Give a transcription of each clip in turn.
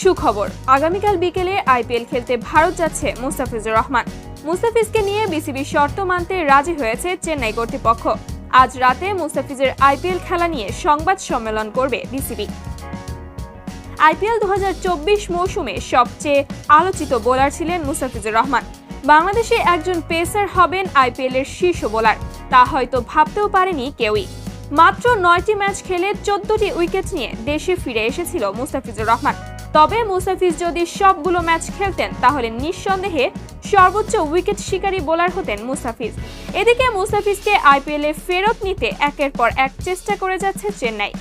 সুখবর। আগামীকাল বিকেলে আইপিএল খেলতে ভারত যাচ্ছে মুস্তাফিজুর রহমান। মুস্তাফিজকে নিয়ে বিসিবি শর্ত মানতে রাজি হয়েছে চেন্নাই কর্তৃপক্ষ। আজ রাতে মুস্তাফিজের আইপিএল খেলা নিয়ে সংবাদ সম্মেলন করবে বিসিবি। আইপিএল দু মৌসুমে সবচেয়ে আলোচিত বোলার ছিলেন মুস্তাফিজুর রহমান। বাংলাদেশে একজন পেসার হবেন আইপিএল এর শীর্ষ বোলার। তা হয়তো ভাবতেও পারেনি কেউই। মাত্র নয়টি ম্যাচ খেলে চোদ্দটি উইকেট নিয়ে দেশে ফিরে এসেছিল মুস্তাফিজুর রহমান। তবে মুসাফিজ যদি সবগুলো ম্যাচ খেলতেন, তাহলে নিঃসন্দেহে সর্বোচ্চ উইকেট শিকারী বোলার হতেন মুসাফিজ। এদিকে মুসাফিজকে আইপিএল ফেরত নিতে একের পর এক চেষ্টা করে যাচ্ছে চেন্নাই।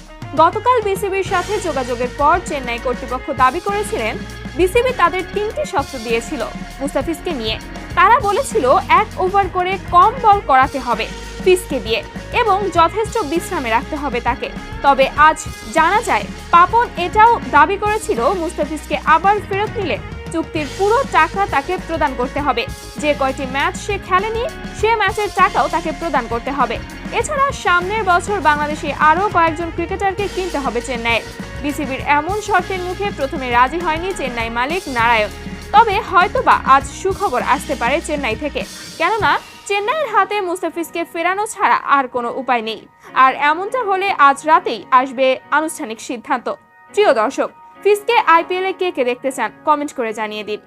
গতকাল বিসিবির সাথে যোগাযোগের পর চেন্নাই কর্তৃপক্ষ দাবি করেছিলেন, বিসিবি তাদের তিনটি শর্ত দিয়েছিল মুসাফিজকে নিয়ে। তারা বলেছিল এক ওভার করে কম বল করাতে হবে ফিসকে দিয়ে এবং যথেষ্ট বিশ্রামে রাখতে হবে তাকে। তবে আজ জানা যায়, পাপন এটাও দাবি করেছিল মুস্তাফিজকে আবার ফেরত নিলে চুক্তির পুরো টাকা তাকে প্রদান করতে হবে। যে কয়টি ম্যাচ সে খেলেনি, সে ম্যাচের টাকাও তাকে প্রদান করতে হবে। এছাড়া সামনের বছর বাংলাদেশে আরও কয়েকজন ক্রিকেটারকে কিনতে হবে চেন্নাইয়ের বিসিবির এমন শর্তের মুখে প্রথমে রাজি হয়নি চেন্নাই মালিক নারায়ণ। তবে হয়তোবা আজ সুখবর আসতে পারে চেন্নাই থেকে। কেননা, চেন্নাইয়ের হাতে মুস্তাফিজকে ফেরানো ছাড়া আর কোনো উপায় নেই। আর এমনটা হলে আজ রাতেই আসবে আনুষ্ঠানিক সিদ্ধান্ত। প্রিয় দর্শক ফিসকে আইপিএলে কে কে দেখতে চান? কমেন্ট করে জানিয়ে দিন।